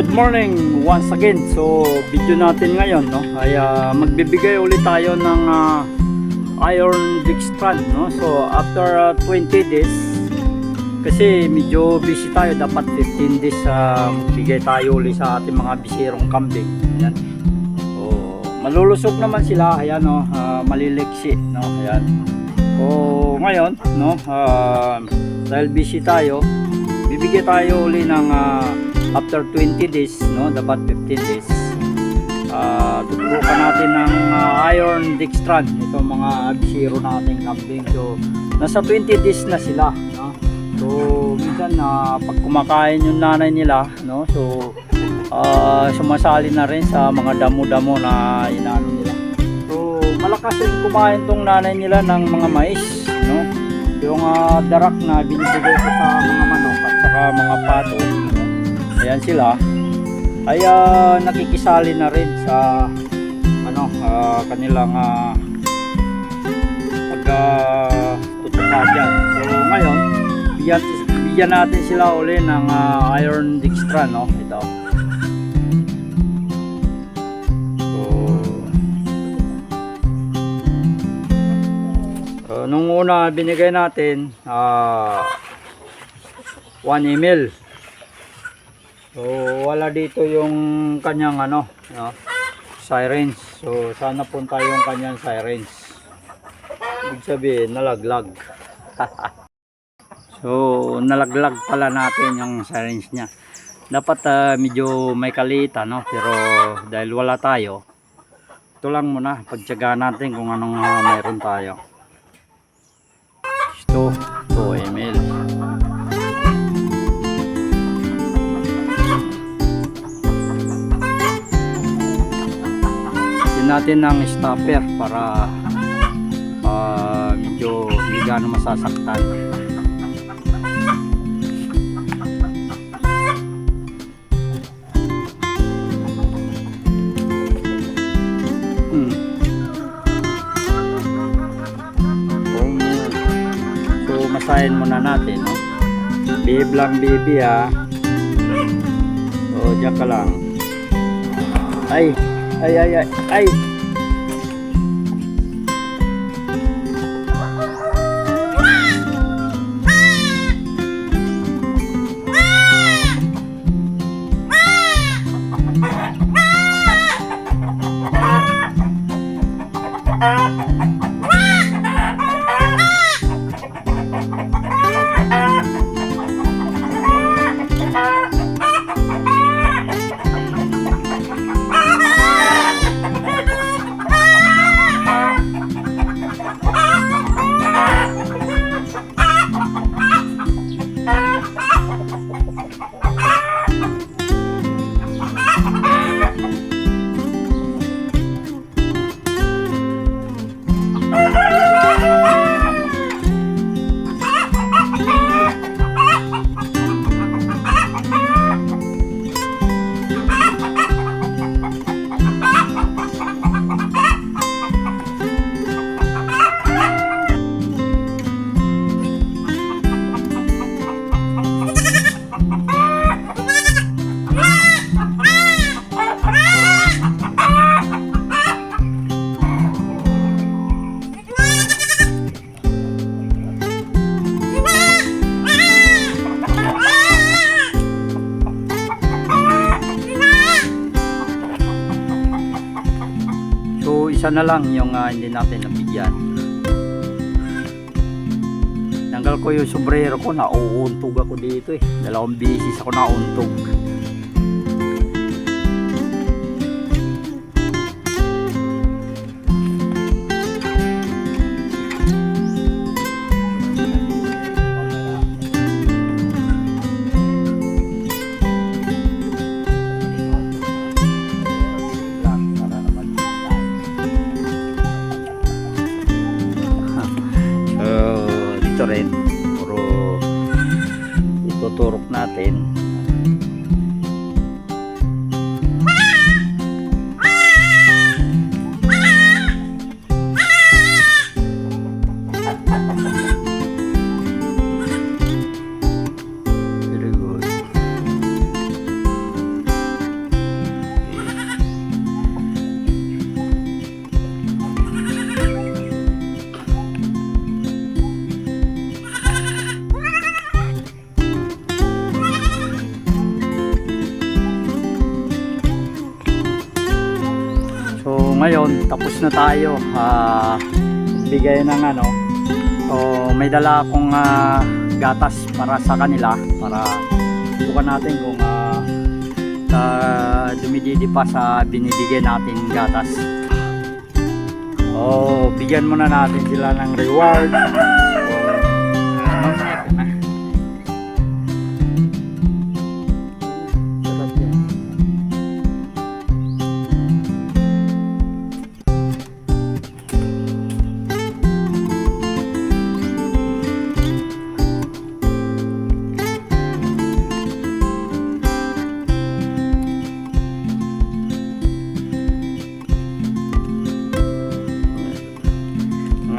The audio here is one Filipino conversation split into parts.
Good morning once again. So, video natin ngayon, no? Ay ah, magbibigay ulit tayo ng ah, iron dextran, no? So, after ah, 20 days kasi medyo busy tayo, dapat 15 days sa bigay tayo ulit sa ating mga bisirong kambing. Ayan. So, malulusog naman sila, ayan, no? Ah, maliliksi, no? Ayan. So, ngayon, no? Ah, dahil busy tayo, bibigyan tayo uli ng ah, after 20 days no dapat 15 days uh, tuturukan natin ng ah, iron dextran ito mga zero nating kambing. So nasa 20 days na sila no? So minsan na pag kumakain yung nanay nila no? So ah, sumasali na rin sa mga damo-damo na inano nila. So malakas rin kumain tong nanay nila ng mga mais no? Yung ah, darak na binibigay sa mga manok at saka mga pato? Ayan sila. Ay ah, nakikisali na rin sa ano ah, kanilang uh, pag uh, dyan so ngayon bigyan, bigyan natin sila uli ng ah, iron dextra no? Ito. So So, nung una binigay natin, ah 1 ml. So, wala dito yung kanyang ano, no, sirens. So, sana punta yung kanyang sirens. Ibig sabihin, nalaglag. so, nalaglag pala natin yung sirens niya. Dapat ah, medyo may kalita, no? Pero dahil wala tayo, ito lang muna. Pagtsagaan natin kung anong ah, mayroon tayo. Ito, 2 ml. Natin ng stopper para ah, medyo hindi gaano masasaktan. Hmm. So masahin muna natin, no? Behave lang baby ha. So diyan ka lang. Ay, ay, ay, ay, ay. Isa na lang yung ah, hindi natin nabigyan. Tanggal ko yung sombrero ko, nauuntog ako dito eh. Dalawang bisis ako nauuntog. Na tayo. Ah, bigay ng ano. So, may dala akong ah, gatas para sa kanila. Para subukan natin kung ah, uh, dumididi pa sa binibigay natin gatas. Oh, bigyan muna natin sila ng reward.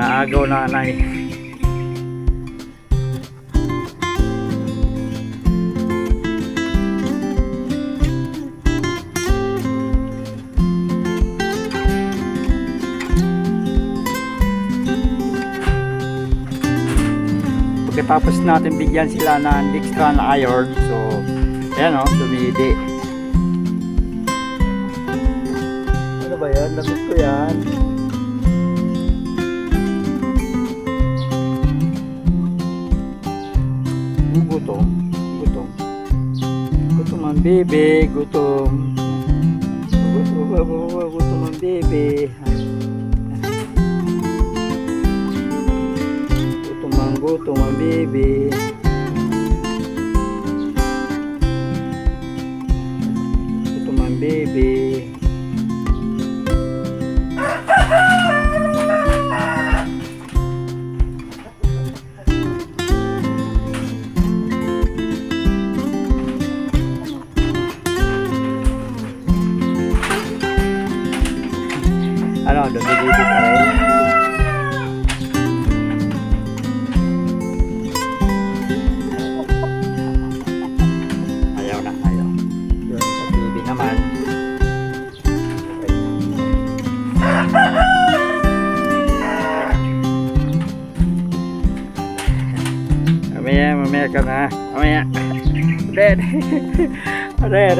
Mga agaw na anay. Pagkatapos natin bigyan sila ng extra na iron, so ayan o, dumidi. Ano ba yan? Lagot ko yan. Gutom. Gutom. Gutom ang bebe. Gutom. Gutom, ang bebe. Gutom ang gutom ang bebe. Gutom ang bebe. Ano, dumididi pa rin. Ayaw na, ayaw. Yun sa TV naman. Mamaya, mamaya ka na. Mamaya. Red. Red.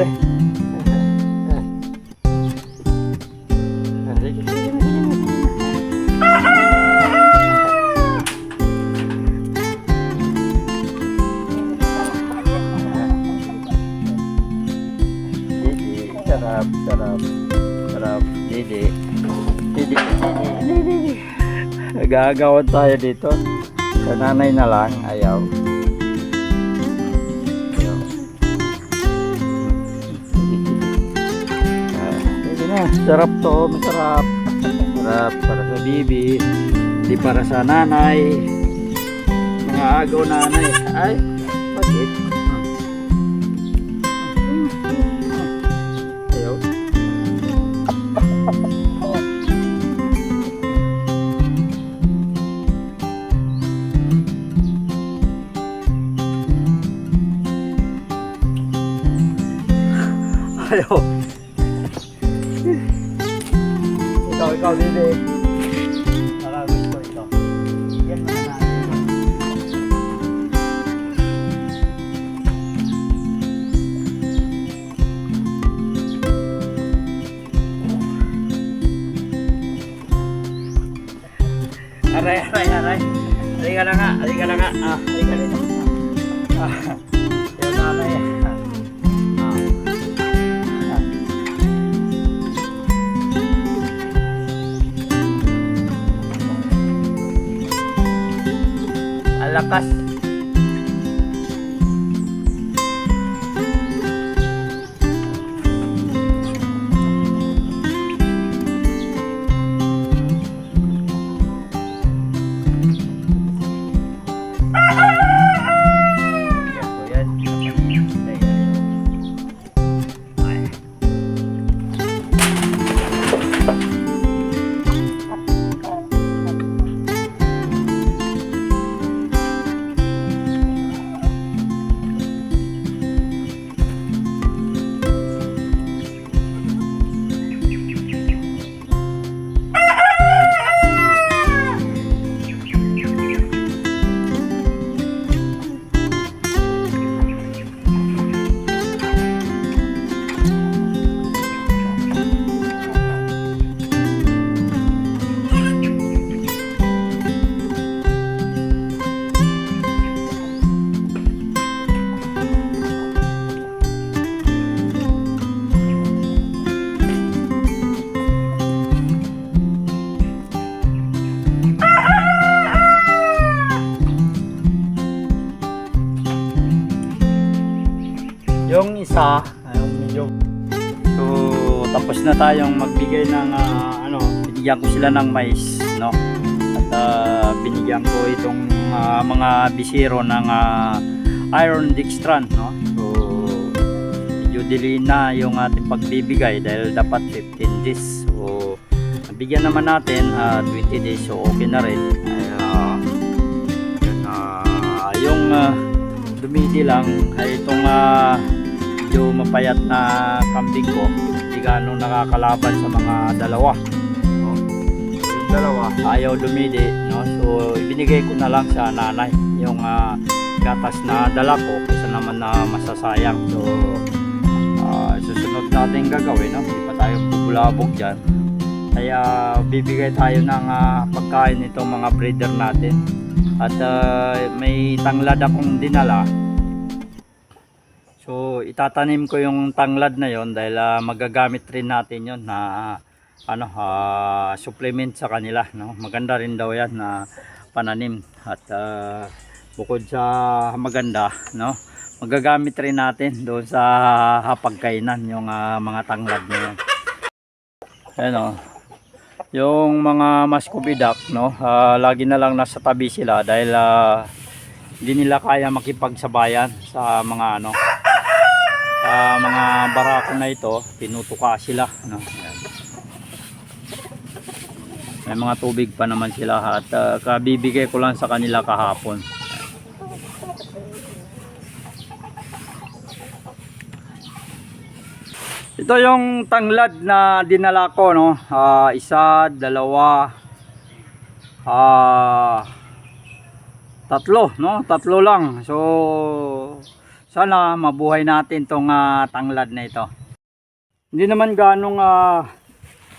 Gagawan tayo dito. Sa nanay na lang, ayaw. Pwede na, sarap to, masarap. Sarap para sa bibi, hindi para sa nanay. Mga agaw nanay. Ay, Ayaw. Ikaw, ikaw, Dede. Baka gusto ito. Yan na natin. Aray, aray, aray. Aray ka na nga, aray ka na nga. Ah, aray ka dito. Ah, lakas. Tayong magbigay ng ah, ano, binigyan ko sila ng mais, no? At ah, binigyan ko itong ah, mga bisiro ng ah, iron dextran, no? So, medyo delay na yung ating pagbibigay dahil dapat 15 days. So, bigyan naman natin ah, 20 days, so okay na rin. Yun, ah, yung ah, dumidi lang ay itong ah, medyo mapayat na kambing ko ganong nakakalaban sa mga dalawa no? yung dalawa ayaw dumidi no? so ibinigay ko na lang sa nanay yung ah, gatas na dala ko kasi naman na masasayang so ah, susunod natin gagawin no? hindi pa tayo bubulabog dyan kaya bibigay tayo ng ah, pagkain nitong mga breeder natin at ah, may tanglad akong dinala So itatanim ko yung tanglad na yon dahil ah, magagamit rin natin yon na ah, ano ah, supplement sa kanila no. Maganda rin daw yan na pananim at ah, bukod sa maganda no, magagamit rin natin doon sa hapagkainan yung ah, mga tanglad na yan. Ayan o. Yung mga duck no, ah, lagi na lang nasa tabi sila dahil ah, hindi nila kaya makipagsabayan sa mga ano ah, mga barako na ito tinutuka sila no? Ayan. may mga tubig pa naman sila at ah, kabibigay ko lang sa kanila kahapon ito yung tanglad na dinala ko no Ah, isa, dalawa ah tatlo no tatlo lang so sana mabuhay natin tong ah, tanglad na ito. Hindi naman ganong ah,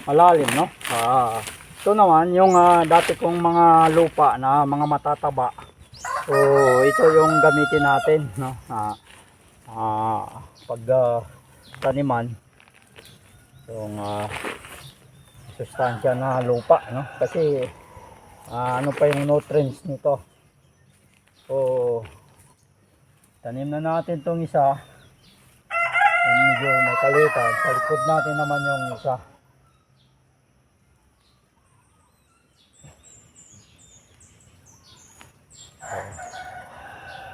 malalim no? Ah, ito naman yung ah, dati kong mga lupa na mga matataba. So ito yung gamitin natin no? Ah, ah, pag ah, taniman. Yung ah, sustansya na lupa no? Kasi ah, ano pa yung nutrients nito? So tanim na natin tong isa. Yung medyo may kalitan sa natin naman yung isa.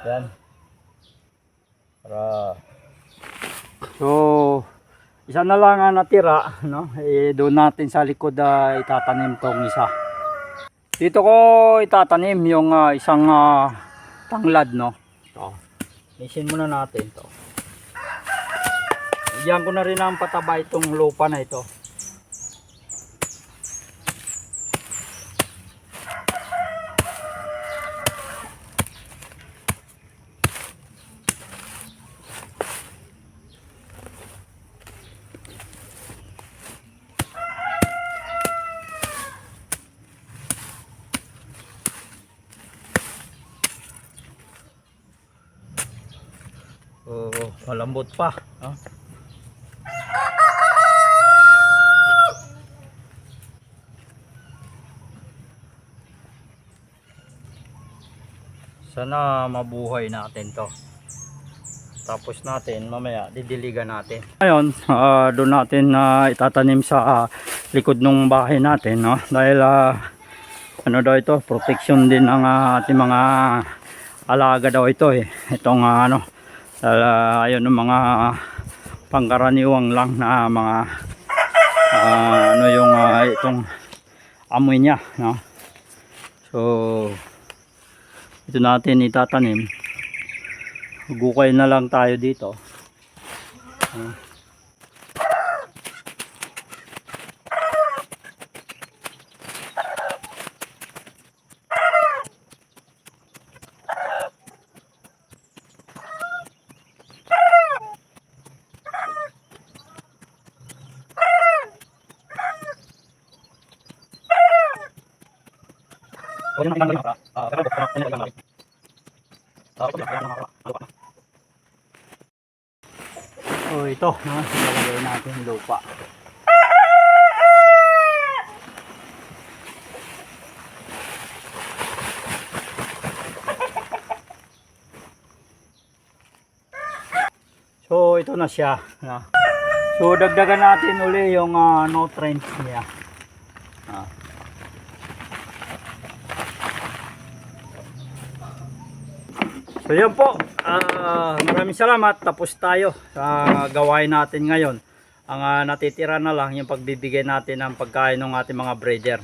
Yan. Para so isa na lang ang natira no? Eh, doon natin sa likod ah, itatanim tong isa. Dito ko itatanim yung ah, isang ah, tanglad no ito Lisin muna natin to. Bigyan ko na rin ang pataba itong lupa na ito. Malambot pa. No? Sana mabuhay natin to. Tapos natin, mamaya, didiligan natin. Ngayon, ah, doon natin na itatanim sa ah, likod ng bahay natin. No? Dahil, ah, ano daw ito, protection din ng ah, ating mga alaga daw ito eh. Itong ah, ano, uh, ayun ng mga pangkaraniwang lang na mga ah, ano yung ah, itong amoy niya no? so ito natin itatanim gukay na lang tayo dito Ah. So ito, no, ilalagay natin lupa. So ito na siya. So dagdagan natin uli yung ah, nutrients niya. So yun po. Ah, maraming salamat. Tapos tayo sa gawain natin ngayon. Ang ah, natitira na lang yung pagbibigay natin ng pagkain ng ating mga breeder.